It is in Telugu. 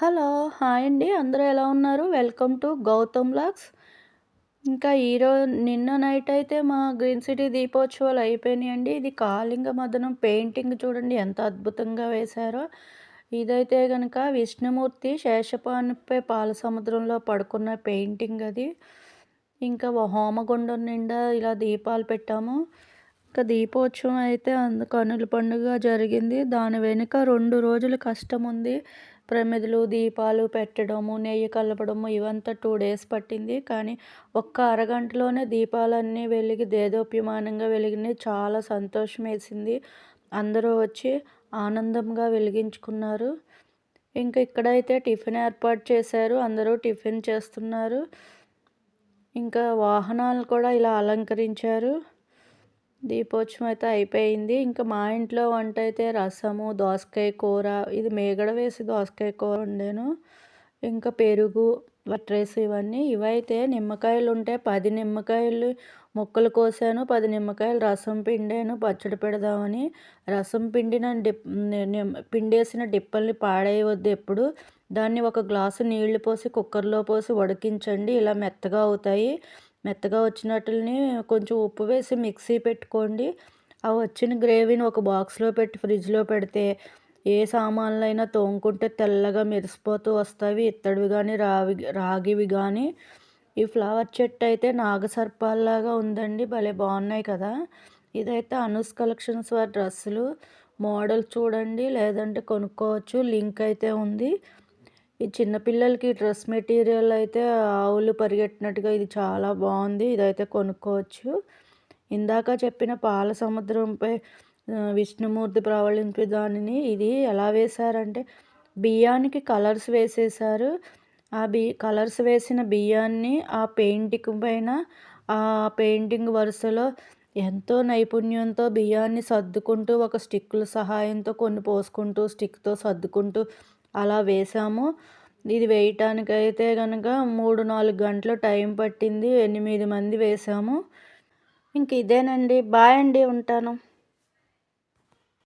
హలో హాయ్ అండి. అందరూ ఎలా ఉన్నారు? Welcome to Gautam blogs. ఇంకా ఈరోజు నిన్న నైట్ అయితే మా గ్రీన్ సిటీ దీపోత్సవాలు అయిపోయినాయండి ఇది కాళింగ మదనం పెయింటింగ్ చూడండి ఎంత అద్భుతంగా వేశారో. ఇదైతే కనుక విష్ణుమూర్తి శేషపానిపై పాల సముద్రంలో పడుకున్న పెయింటింగ్ అది. ఇంకా హోమగుండం నిండా ఇలా దీపాలు పెట్టాము. ఇంకా దీపోత్సవం అయితే అందు కనుల పండుగ జరిగింది. దాని వెనుక రెండు రోజులు కష్టం ఉంది. ప్రమిదలు దీపాలు పెట్టడము నెయ్యి కలపడము ఇవంతా టూ డేస్ పట్టింది. కానీ ఒక్క అరగంటలోనే దీపాలన్నీ వెలిగి దేదోప్యమానంగా వెలిగినాయి. చాలా సంతోషం వేసింది. అందరూ వచ్చి ఆనందంగా వెలిగించుకున్నారు. ఇంకా ఇక్కడైతే టిఫిన్ ఏర్పాటు చేశారు. అందరూ టిఫిన్ చేస్తున్నారు. ఇంకా వాహనాలు కూడా ఇలా అలంకరించారు. దీపోత్సవం అయితే అయిపోయింది. ఇంకా మా ఇంట్లో వంట అయితే రసము దోసకాయ కూర ఇది మేగడ వేసి దోసకాయ కూర వండాను. ఇంకా పెరుగు వట్రేసి ఇవన్నీ. ఇవైతే నిమ్మకాయలు ఉంటే పది నిమ్మకాయలు ముక్కలు కోసాను పది నిమ్మకాయలు రసం పిండాను పచ్చడి పెడదామని. రసం పిండిన డిప్ పిండేసిన డిప్పల్ని పాడేయవద్దు ఎప్పుడు. దాన్ని ఒక గ్లాసు నీళ్ళు పోసి కుక్కర్లో పోసి ఉడికించండి. ఇలా మెత్తగా అవుతాయి. మెత్తగా వచ్చినట్లని కొంచెం ఉప్పు వేసి మిక్సీ పెట్టుకోండి. ఆ వచ్చిన గ్రేవీని ఒక బాక్స్లో పెట్టి ఫ్రిడ్జ్లో పెడితే ఏ సామాన్లు అయినా తోముకుంటే తెల్లగా మెరిసిపోతూ వస్తాయి. ఇత్తడివి కానీ రావి రాగివి కానీ ఈ ఫ్లవర్ చెట్టు అయితే నాగసర్పాల్లాగా ఉందండి. భలే బాగున్నాయి కదా. ఇదైతే అనుస్ కలెక్షన్స్ వారి డ్రెస్సులు. మోడల్ చూడండి లేదంటే కొనుక్కోవచ్చు. లింక్ అయితే ఉంది. ఈ చిన్నపిల్లలకి డ్రెస్ మెటీరియల్ అయితే ఆవులు పరిగెట్టినట్టుగా ఇది చాలా బాగుంది. ఇదైతే కొనుక్కోవచ్చు. ఇందాక చెప్పిన పాల సముద్రంపై విష్ణుమూర్తి ప్రవళింపు దానిని ఇది ఎలా వేశారంటే బియ్యానికి కలర్స్ వేసేసారు ఆ బి కలర్స్ వేసిన బియ్యాన్ని ఆ పెయింటింగ్ పైన ఆ పెయింటింగ్ వరుసలో ఎంతో నైపుణ్యంతో బియ్యాన్ని సర్దుకుంటూ ఒక స్టిక్కుల సహాయంతో కొన్ని పోసుకుంటూ స్టిక్తో సర్దుకుంటూ అలా వేసాము ఇది వేయటానికైతే కనుక మూడు నాలుగు గంటలు టైం పట్టింది. ఎనిమిది మంది వేసాము. ఇంక ఇదేనండి. బాయ్ అండి ఉంటాను.